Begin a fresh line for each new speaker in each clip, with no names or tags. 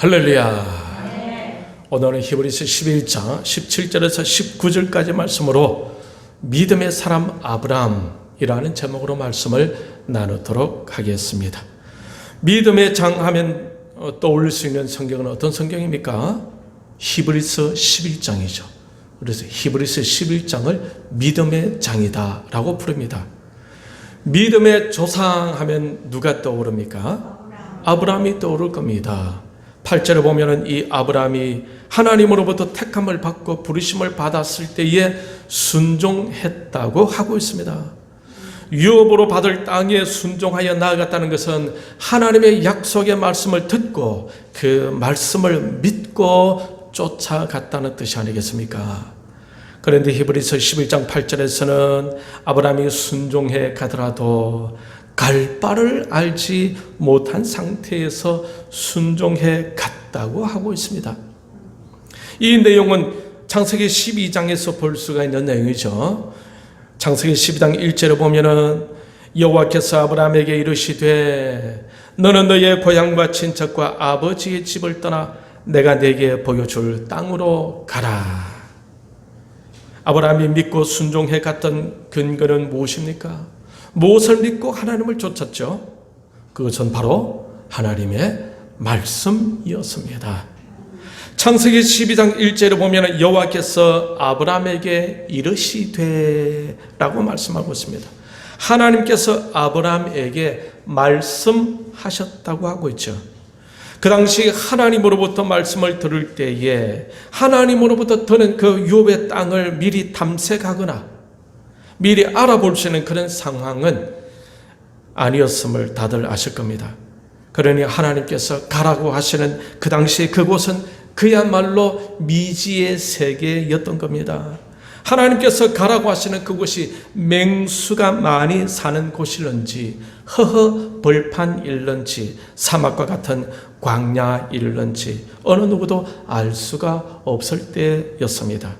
할렐루야. 오늘은 히브리서 11장 17절에서 19절까지 말씀으로 믿음의 사람 아브라함이라는 제목으로 말씀을 나누도록 하겠습니다. 믿음의 장 하면 어, 떠올릴 수 있는 성경은 어떤 성경입니까? 히브리서 11장이죠. 그래서 히브리서 11장을 믿음의 장이다라고 부릅니다. 믿음의 조상 하면 누가 떠오릅니까? 아브라함이 떠오를 겁니다. 8절에 보면은 이 아브라함이 하나님으로부터 택함을 받고 부르심을 받았을 때에 순종했다고 하고 있습니다. 유업으로 받을 땅에 순종하여 나아갔다는 것은 하나님의 약속의 말씀을 듣고 그 말씀을 믿고 쫓아갔다는 뜻이 아니겠습니까? 그런데 히브리서 11장 8절에서는 아브라함이 순종해 가더라도 갈 바를 알지 못한 상태에서 순종해 갔다고 하고 있습니다. 이 내용은 창세기 12장에서 볼 수가 있는 내용이죠. 창세기 12장 1절에 보면은 여호와께서 아브라함에게 이르시되 너는 너의 고향과 친척과 아버지의 집을 떠나 내가 내게 보여줄 땅으로 가라. 아브라함이 믿고 순종해 갔던 근거는 무엇입니까? 무엇을 믿고 하나님을 쫓았죠? 그것은 바로 하나님의 말씀이었습니다. 창세기 12장 1절에 보면 여호와께서 아브라함에게 이르시되라고 말씀하고 있습니다. 하나님께서 아브라함에게 말씀하셨다고 하고 있죠. 그 당시 하나님으로부터 말씀을 들을 때에 하나님으로부터 드는 그 유업의 땅을 미리 탐색하거나 미리 알아볼 수 있는 그런 상황은 아니었음을 다들 아실 겁니다. 그러니 하나님께서 가라고 하시는 그 당시 그곳은 그야말로 미지의 세계였던 겁니다. 하나님께서 가라고 하시는 그곳이 맹수가 많이 사는 곳일런지 허허 벌판 일런지 사막과 같은 광야 일런지 어느 누구도 알 수가 없을 때였습니다.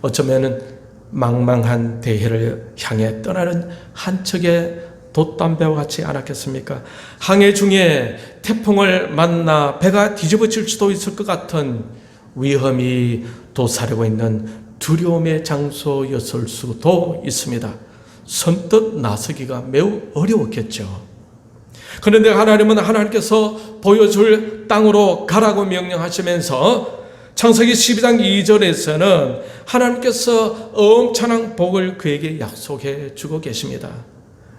어쩌면은 망망한 대해를 향해 떠나는 한 척의 돛담배와 같지 않았겠습니까? 항해 중에 태풍을 만나 배가 뒤집어질 수도 있을 것 같은 위험이 도사리고 있는 두려움의 장소였을 수도 있습니다. 선뜻 나서기가 매우 어려웠겠죠. 그런데 하나님은 하나님께서 보여줄 땅으로 가라고 명령하시면서 창세기 12장 2절에서는 하나님께서 엄청난 복을 그에게 약속해 주고 계십니다.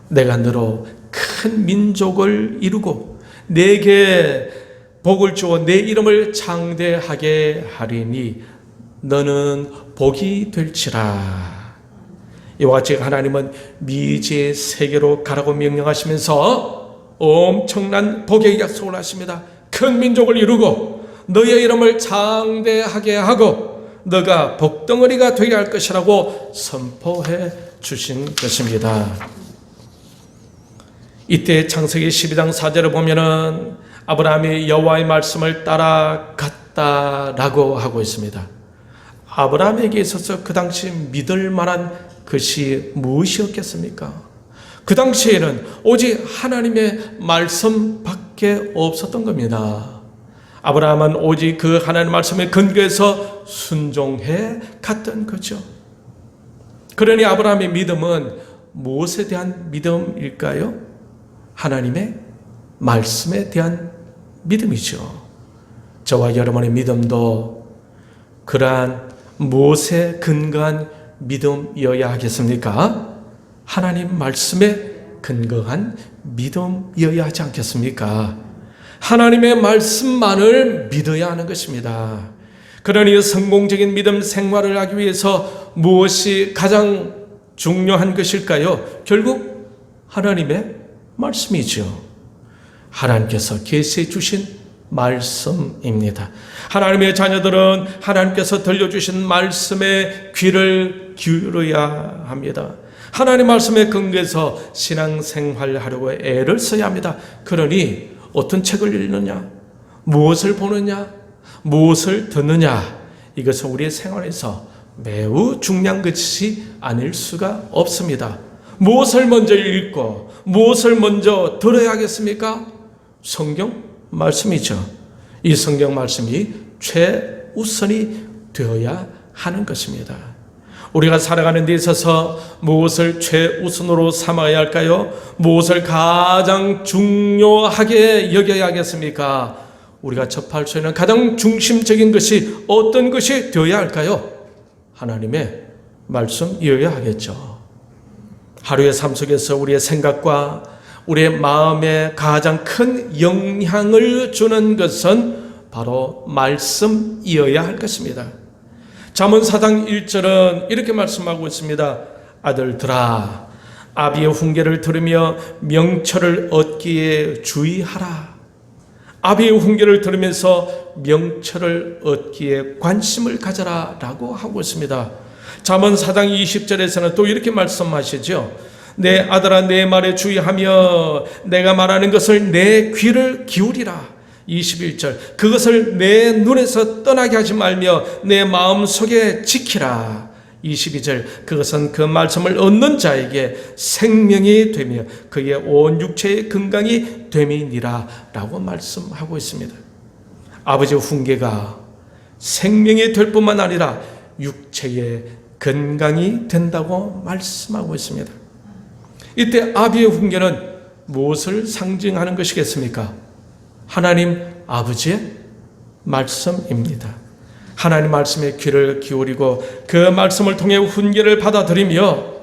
내가 너로 큰 민족을 이루고 내게 복을 주어 내 이름을 창대하게 하리니 너는 복이 될지라. 이와 같이 하나님은 미지의 세계로 가라고 명령하시면서 엄청난 복의 약속을 하십니다. 큰 민족을 이루고 너의 이름을 장대하게 하고 너가 복덩어리가 되게 할 것이라고 선포해 주신 것입니다. 이때 창세기 12장 4절을 보면은 아브라함이 여호와의 말씀을 따라갔다라고 하고 있습니다. 아브라함에게 있어서 그 당시 믿을 만한 것이 무엇이었겠습니까? 그 당시에는 오직 하나님의 말씀밖에 없었던 겁니다. 아브라함은 오직 그 하나님 말씀에 근거해서 순종해 갔던 거죠. 그러니 아브라함의 믿음은 무엇에 대한 믿음일까요? 하나님의 말씀에 대한 믿음이죠. 저와 여러분의 믿음도 그러한 무엇에 근거한 믿음이어야 하겠습니까? 하나님 말씀에 근거한 믿음이어야 하지 않겠습니까? 하나님의 말씀만을 믿어야 하는 것입니다. 그러니 성공적인 믿음 생활을 하기 위해서 무엇이 가장 중요한 것일까요? 결국 하나님의 말씀이죠. 하나님께서 계시해 주신 말씀입니다. 하나님의 자녀들은 하나님께서 들려주신 말씀에 귀를 기울여야 합니다. 하나님 말씀에 근거해서 신앙생활하려고 애를 써야 합니다. 그러니 어떤 책을 읽느냐, 무엇을 보느냐, 무엇을 듣느냐, 이것은 우리의 생활에서 매우 중요한 것이 아닐 수가 없습니다. 무엇을 먼저 읽고 무엇을 먼저 들어야 하겠습니까? 성경 말씀이죠. 이 성경 말씀이 최우선이 되어야 하는 것입니다. 우리가 살아가는 데 있어서 무엇을 최우선으로 삼아야 할까요? 무엇을 가장 중요하게 여겨야겠습니까? 우리가 접할 수 있는 가장 중심적인 것이 어떤 것이 되어야 할까요? 하나님의 말씀이어야 하겠죠. 하루의 삶 속에서 우리의 생각과 우리의 마음에 가장 큰 영향을 주는 것은 바로 말씀이어야 할 것입니다. 잠언 4장 1절은 이렇게 말씀하고 있습니다. 아들들아 아비의 훈계를 들으며 명철을 얻기에 주의하라. 아비의 훈계를 들으면서 명철을 얻기에 관심을 가져라라고 하고 있습니다. 잠언 4장 20절에서는 또 이렇게 말씀하시죠. 내 아들아 내 말에 주의하며 내가 말하는 것을 내 귀를 기울이라. 21절 그것을 내 눈에서 떠나게 하지 말며 내 마음 속에 지키라. 22절 그것은 그 말씀을 얻는 자에게 생명이 되며 그의 온 육체의 건강이 됨이니라라고 말씀하고 있습니다. 아버지의 훈계가 생명이 될 뿐만 아니라 육체의 건강이 된다고 말씀하고 있습니다. 이때 아비의 훈계는 무엇을 상징하는 것이겠습니까? 하나님 아버지의 말씀입니다. 하나님 말씀에 귀를 기울이고 그 말씀을 통해 훈계를 받아들이며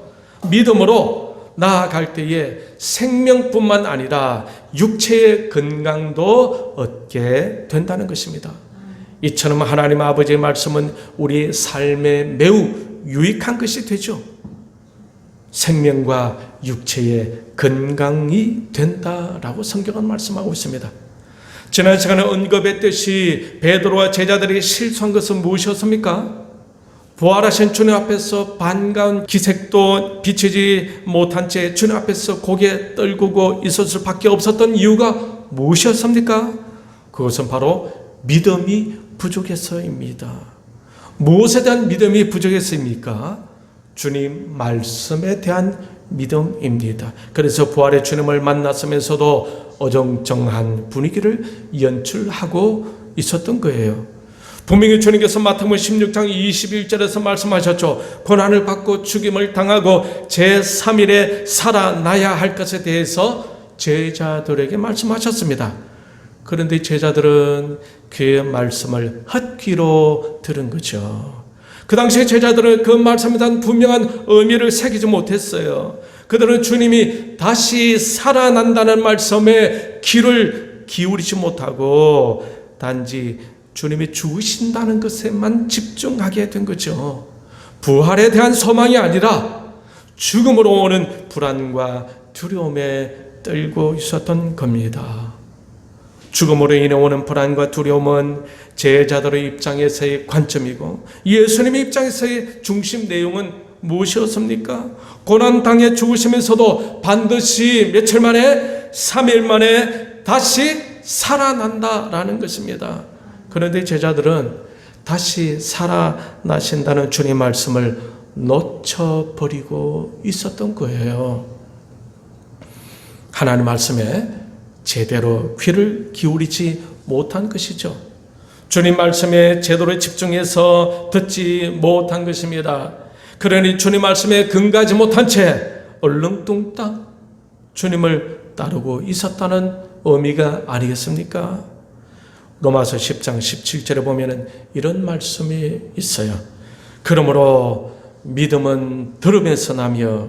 믿음으로 나아갈 때에 생명뿐만 아니라 육체의 건강도 얻게 된다는 것입니다. 이처럼 하나님 아버지의 말씀은 우리 삶에 매우 유익한 것이 되죠. 생명과 육체의 건강이 된다라고 성경은 말씀하고 있습니다. 지난 시간에 언급했듯이 베드로와 제자들이 실수한 것은 무엇이었습니까? 부활하신 주님 앞에서 반가운 기색도 비치지 못한 채 주님 앞에서 고개 떨구고 있을 수밖에 없었던 이유가 무엇이었습니까? 그것은 바로 믿음이 부족해서입니다. 무엇에 대한 믿음이 부족했습니까? 주님 말씀에 대한 믿음입니다. 그래서 부활의 주님을 만났으면서도 어정쩡한 분위기를 연출하고 있었던 거예요. 분명히 주님께서 마태복음 16장 21절에서 말씀하셨죠. 고난을 받고 죽임을 당하고 제3일에 살아나야 할 것에 대해서 제자들에게 말씀하셨습니다. 그런데 제자들은 그의 말씀을 헛귀로 들은 거죠. 그 당시에 제자들은 그 말씀에 대한 분명한 의미를 새기지 못했어요. 그들은 주님이 다시 살아난다는 말씀에 귀를 기울이지 못하고 단지 주님이 죽으신다는 것에만 집중하게 된 거죠. 부활에 대한 소망이 아니라 죽음으로 오는 불안과 두려움에 떨고 있었던 겁니다. 죽음으로 인해 오는 불안과 두려움은 제자들의 입장에서의 관점이고 예수님의 입장에서의 중심 내용은 무엇이었습니까? 고난 당해 죽으시면서도 반드시 며칠 만에 3일 만에 다시 살아난다라는 것입니다. 그런데 제자들은 다시 살아나신다는 주님 말씀을 놓쳐버리고 있었던 거예요. 하나님 말씀에 제대로 귀를 기울이지 못한 것이죠. 주님 말씀에 제대로 집중해서 듣지 못한 것입니다. 그러니 주님 말씀에 근가지 못한 채 얼렁뚱땅 주님을 따르고 있었다는 의미가 아니겠습니까? 로마서 10장 17절에 보면은 이런 말씀이 있어요. 그러므로 믿음은 들음에서 나며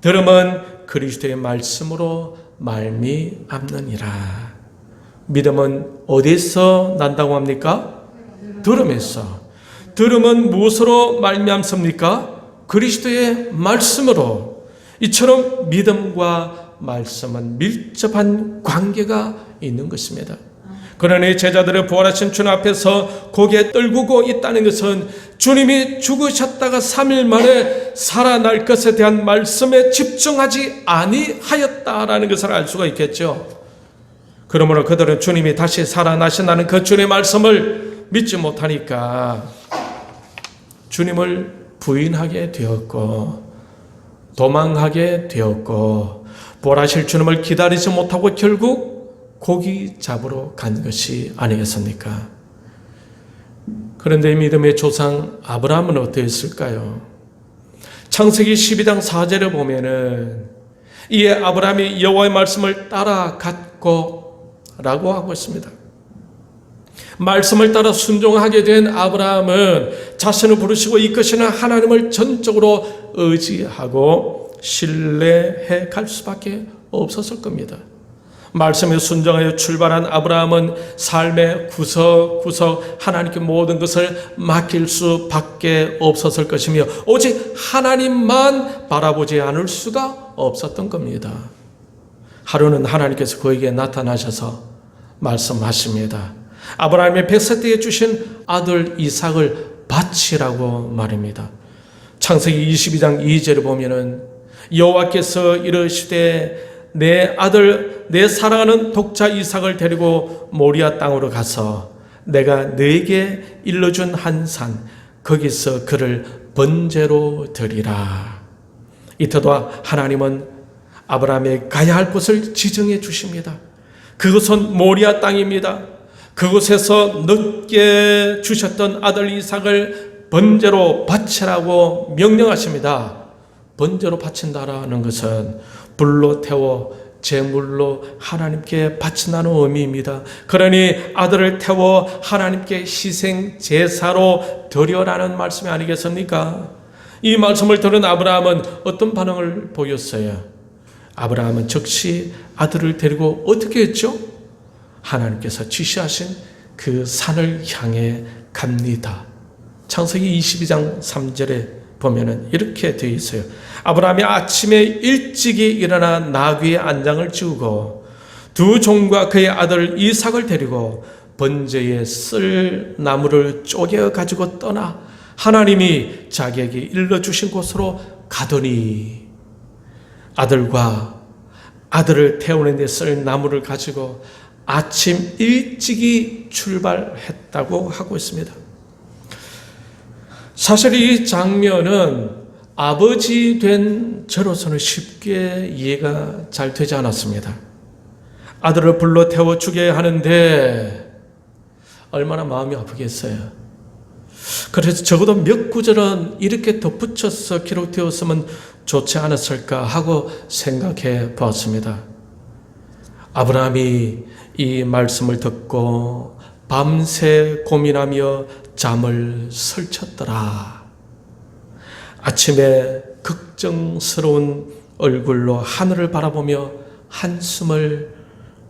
들음은 그리스도의 말씀으로 말미암느니라. 믿음은 어디서 난다고 합니까? 들음에서. 들음은 무엇으로 말미암습니까? 그리스도의 말씀으로. 이처럼 믿음과 말씀은 밀접한 관계가 있는 것입니다. 그러니 제자들의 부활하신 주님 앞에서 고개 떨구고 있다는 것은 주님이 죽으셨다가 3일 만에 살아날 것에 대한 말씀에 집중하지 아니하였다라는 것을 알 수가 있겠죠. 그러므로 그들은 주님이 다시 살아나신다는 그 주님의 말씀을 믿지 못하니까 주님을 부인하게 되었고 도망하게 되었고 부활하실 주님을 기다리지 못하고 결국 고기 잡으러 간 것이 아니겠습니까? 그런데 믿음의 조상 아브라함은 어떠했을까요? 창세기 12장 4절에 보면은 이에 아브라함이 여호와의 말씀을 따라갔고 라고 하고 있습니다. 말씀을 따라 순종하게 된 아브라함은 자신을 부르시고 이끄시는 하나님을 전적으로 의지하고 신뢰해 갈 수밖에 없었을 겁니다. 말씀에 순종하여 출발한 아브라함은 삶의 구석구석 하나님께 모든 것을 맡길 수밖에 없었을 것이며 오직 하나님만 바라보지 않을 수가 없었던 겁니다. 하루는 하나님께서 그에게 나타나셔서 말씀하십니다. 아브라함의 백세 때에 주신 아들 이삭을 바치라고 말입니다. 창세기 22장 2절을 보면은 여호와께서 이르시되 내 아들 내 사랑하는 독자 이삭을 데리고 모리아 땅으로 가서 내가 너에게 일러준 한 산 거기서 그를 번제로 드리라. 이때도 하나님은 아브라함에 가야 할 곳을 지정해 주십니다. 그것은 모리아 땅입니다. 그곳에서 늦게 주셨던 아들 이삭을 번제로 바치라고 명령하십니다. 번제로 바친다라는 것은 불로 태워 제물로 하나님께 바친다는 의미입니다. 그러니 아들을 태워 하나님께 희생 제사로 드려라는 말씀이 아니겠습니까? 이 말씀을 들은 아브라함은 어떤 반응을 보였어요? 아브라함은 즉시 아들을 데리고 어떻게 했죠? 하나님께서 지시하신 그 산을 향해 갑니다. 창세기 22장 3절에 보면은 이렇게 되어 있어요. 아브라함이 아침에 일찍이 일어나 나귀의 안장을 지우고 두 종과 그의 아들 이삭을 데리고 번제에 쓸 나무를 쪼개 가지고 떠나 하나님이 자기에게 일러 주신 곳으로 가더니 아들과 아들을 태우는 데 쓸 나무를 가지고 아침 일찍이 출발했다고 하고 있습니다. 사실 이 장면은 아버지 된 저로서는 쉽게 이해가 잘 되지 않았습니다. 아들을 불러 태워 주게 하는데 얼마나 마음이 아프겠어요. 그래서 적어도 몇 구절은 이렇게 덧붙여서 기록되었으면 좋지 않았을까 하고 생각해 보았습니다. 아브라함이 이 말씀을 듣고 밤새 고민하며 잠을 설쳤더라. 아침에 걱정스러운 얼굴로 하늘을 바라보며 한숨을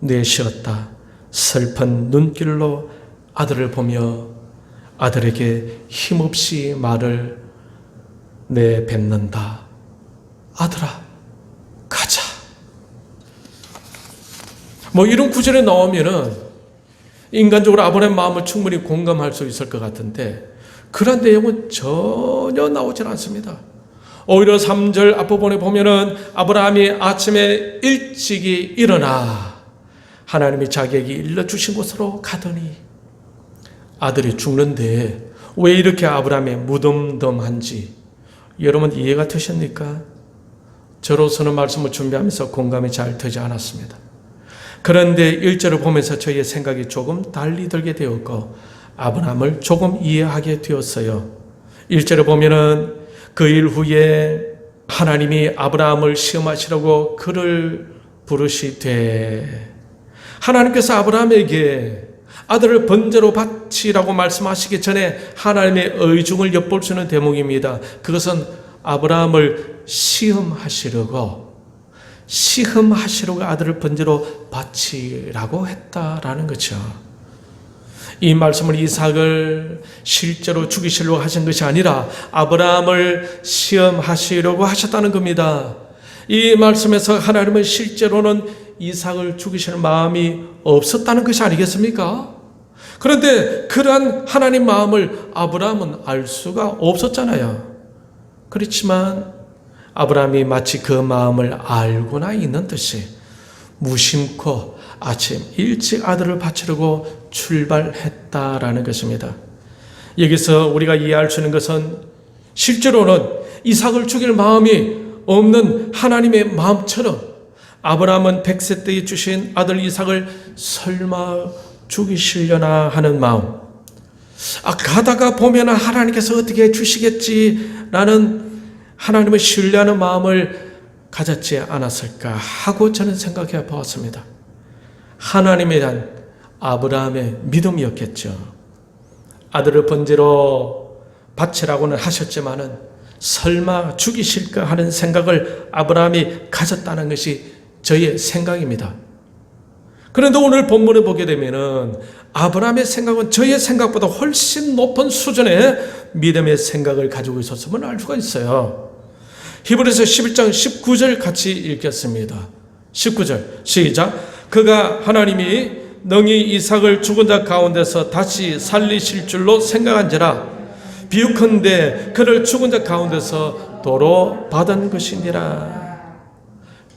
내쉬었다. 슬픈 눈길로 아들을 보며 아들에게 힘없이 말을 내뱉는다. 아들아, 가자. 뭐 이런 구절에 나오면은 인간적으로 아브라함 마음을 충분히 공감할 수 있을 것 같은데 그런 내용은 전혀 나오질 않습니다. 오히려 3절 앞부분에 보면은 아브라함이 아침에 일찍이 일어나 하나님이 자기에게 일러주신 곳으로 가더니 아들이 죽는데 왜 이렇게 아브라함이 무덤덤한지 여러분 이해가 되십니까? 저로서는 말씀을 준비하면서 공감이 잘 되지 않았습니다. 그런데 1절을 보면서 저희의 생각이 조금 달리 들게 되었고 아브라함을 조금 이해하게 되었어요. 1절을 보면은 그 일 후에 하나님이 아브라함을 시험하시려고 그를 부르시되 하나님께서 아브라함에게 아들을 번제로 바치라고 말씀하시기 전에 하나님의 의중을 엿볼 수 있는 대목입니다. 그것은 아브라함을 시험하시려고 시험하시려고 아들을 번제로 바치라고 했다라는 거죠. 이 말씀을 이삭을 실제로 죽이시려고 하신 것이 아니라 아브라함을 시험하시려고 하셨다는 겁니다. 이 말씀에서 하나님은 실제로는 이삭을 죽이실 마음이 없었다는 것이 아니겠습니까? 그런데 그러한 하나님 마음을 아브라함은 알 수가 없었잖아요. 그렇지만 아브라함이 마치 그 마음을 알고나 있는 듯이 무심코 아침 일찍 아들을 바치려고 출발했다라는 것입니다. 여기서 우리가 이해할 수 있는 것은 실제로는 이삭을 죽일 마음이 없는 하나님의 마음처럼 아브라함은 100세 때에 주신 아들 이삭을 설마 죽이시려나 하는 마음. 아, 가다가 보면 하나님께서 어떻게 주시겠지라는 하나님을 신뢰하는 마음을 가졌지 않았을까 하고 저는 생각해 보았습니다. 하나님에 대한 아브라함의 믿음이었겠죠. 아들을 번제로 바치라고는 하셨지만은 설마 죽이실까 하는 생각을 아브라함이 가졌다는 것이 저의 생각입니다. 그런데 오늘 본문에 보게 되면은 아브라함의 생각은 저의 생각보다 훨씬 높은 수준의 믿음의 생각을 가지고 있었음을 알 수가 있어요. 히브리서 11장 19절 같이 읽겠습니다. 19절 시작. 그가 하나님이 능히 이삭을 죽은 자 가운데서 다시 살리실 줄로 생각한지라 비유컨대 그를 죽은 자 가운데서 도로 받은 것이니라.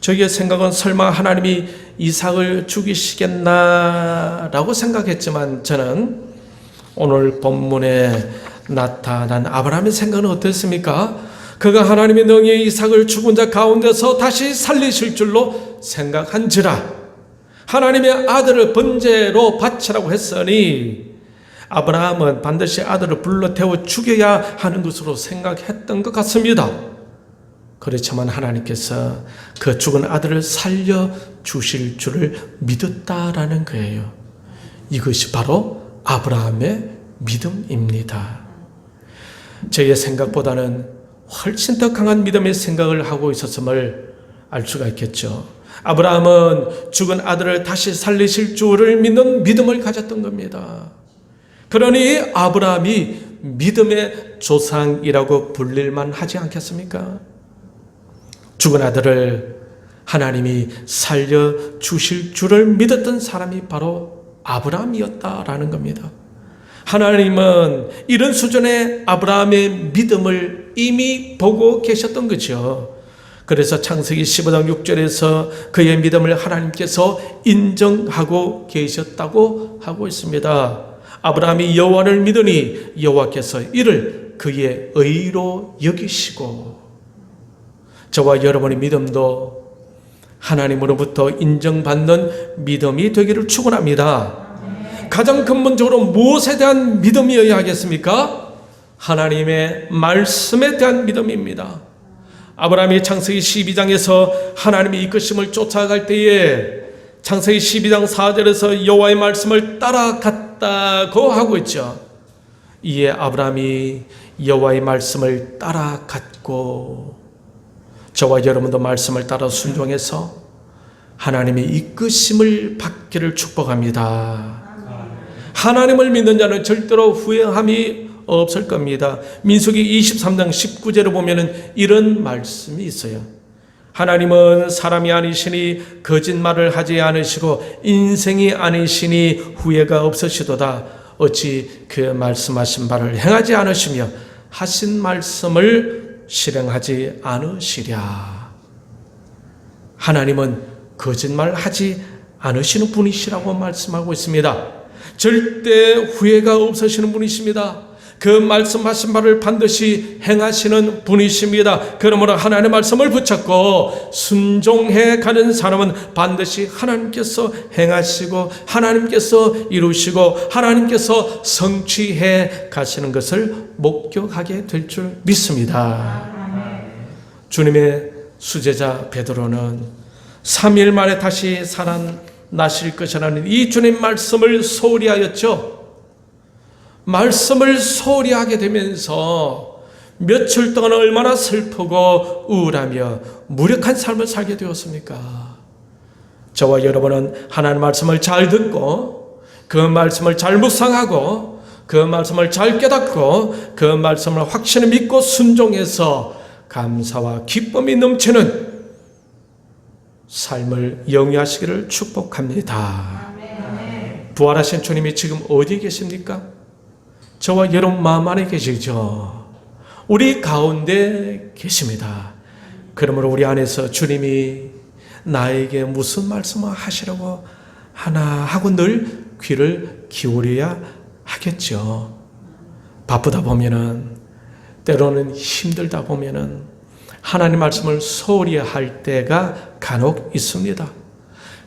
저희의 생각은 설마 하나님이 이삭을 죽이시겠나라고 생각했지만 저는 오늘 본문에 나타난 아브라함의 생각은 어땠습니까? 그가 하나님의 능히 이삭을 죽은 자 가운데서 다시 살리실 줄로 생각한지라 하나님의 아들을 번제로 바치라고 했으니 아브라함은 반드시 아들을 불러 태워 죽여야 하는 것으로 생각했던 것 같습니다. 그렇지만 하나님께서 그 죽은 아들을 살려 주실 줄을 믿었다라는 거예요. 이것이 바로 아브라함의 믿음입니다. 저의 생각보다는 훨씬 더 강한 믿음의 생각을 하고 있었음을 알 수가 있겠죠. 아브라함은 죽은 아들을 다시 살리실 줄을 믿는 믿음을 가졌던 겁니다. 그러니 아브라함이 믿음의 조상이라고 불릴만 하지 않겠습니까? 죽은 아들을 하나님이 살려 주실 줄을 믿었던 사람이 바로 아브라함이었다라는 겁니다. 하나님은 이런 수준의 아브라함의 믿음을 이미 보고 계셨던 거죠. 그래서 창세기 15장 6절에서 그의 믿음을 하나님께서 인정하고 계셨다고 하고 있습니다. 아브라함이 여호와를 믿으니 여호와께서 이를 그의 의로 여기시고 저와 여러분의 믿음도 하나님으로부터 인정받는 믿음이 되기를 축원합니다. 가장 근본적으로 무엇에 대한 믿음이어야 하겠습니까? 하나님의 말씀에 대한 믿음입니다. 아브라함이 창세기 12장에서 하나님의 이끄심을 쫓아갈 때에 창세기 12장 4절에서 여호와의 말씀을 따라갔다고 하고 있죠. 이에 아브라함이 여호와의 말씀을 따라갔고 저와 여러분도 말씀을 따라 순종해서 하나님의 이끄심을 받기를 축복합니다. 하나님을 믿는 자는 절대로 후회함이 없을 겁니다. 민수기 23장 19절에 보면은 이런 말씀이 있어요. 하나님은 사람이 아니시니 거짓말을 하지 않으시고 인생이 아니시니 후회가 없으시도다. 어찌 그 말씀하신 바를 행하지 않으시며 하신 말씀을 실행하지 않으시랴. 하나님은 거짓말 하지 않으시는 분이시라고 말씀하고 있습니다. 절대 후회가 없으시는 분이십니다. 그 말씀하신 바를 반드시 행하시는 분이십니다. 그러므로 하나님의 말씀을 붙잡고 순종해 가는 사람은 반드시 하나님께서 행하시고 하나님께서 이루시고 하나님께서 성취해 가시는 것을 목격하게 될 줄 믿습니다. 주님의 수제자 베드로는 3일 만에 다시 살아나실 것이라는 이 주님 말씀을 소홀히 하였죠. 말씀을 소홀히 하게 되면서 며칠 동안 얼마나 슬프고 우울하며 무력한 삶을 살게 되었습니까? 저와 여러분은 하나님 말씀을 잘 듣고 그 말씀을 잘 묵상하고 그 말씀을 잘 깨닫고 그 말씀을 확신을 믿고 순종해서 감사와 기쁨이 넘치는 삶을 영위하시기를 축복합니다. 부활하신 주님이 지금 어디 계십니까? 저와 여러분 마음 안에 계시죠. 우리 가운데 계십니다. 그러므로 우리 안에서 주님이 나에게 무슨 말씀을 하시려고 하나 하고 늘 귀를 기울여야 하겠죠. 바쁘다 보면은 때로는 힘들다 보면은 하나님 말씀을 소홀히 할 때가 간혹 있습니다.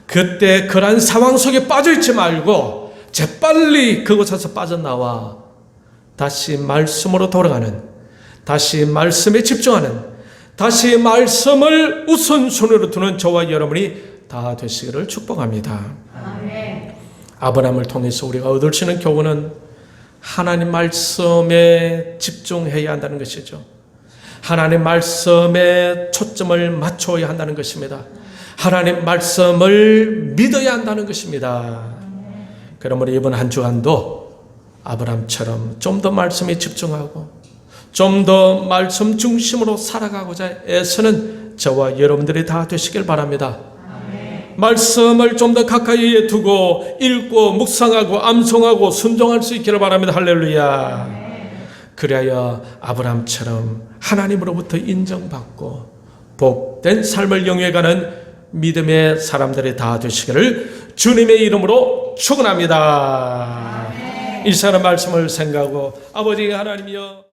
그때 그러한 상황 속에 빠져 있지 말고 재빨리 그곳에서 빠져나와 다시 말씀으로 돌아가는 다시 말씀에 집중하는 다시 말씀을 우선순위로 두는 저와 여러분이 다 되시기를 축복합니다. 아브라함을 통해서 우리가 얻을 수 있는 교훈은 하나님 말씀에 집중해야 한다는 것이죠. 하나님 말씀에 초점을 맞춰야 한다는 것입니다. 하나님 말씀을 믿어야 한다는 것입니다. 그러므로 이번 한 주간도 아브라함처럼 좀 더 말씀에 집중하고 좀 더 말씀 중심으로 살아가고자 애쓰는 저와 여러분들이 다 되시길 바랍니다. 말씀을 좀 더 가까이에 두고 읽고 묵상하고 암송하고 순종할 수 있기를 바랍니다. 할렐루야. 그래야 아브라함처럼 하나님으로부터 인정받고 복된 삶을 영위해가는 믿음의 사람들이 다 되시기를 주님의 이름으로 축원합니다. 이 사람 말씀을 생각하고 아버지 하나님이여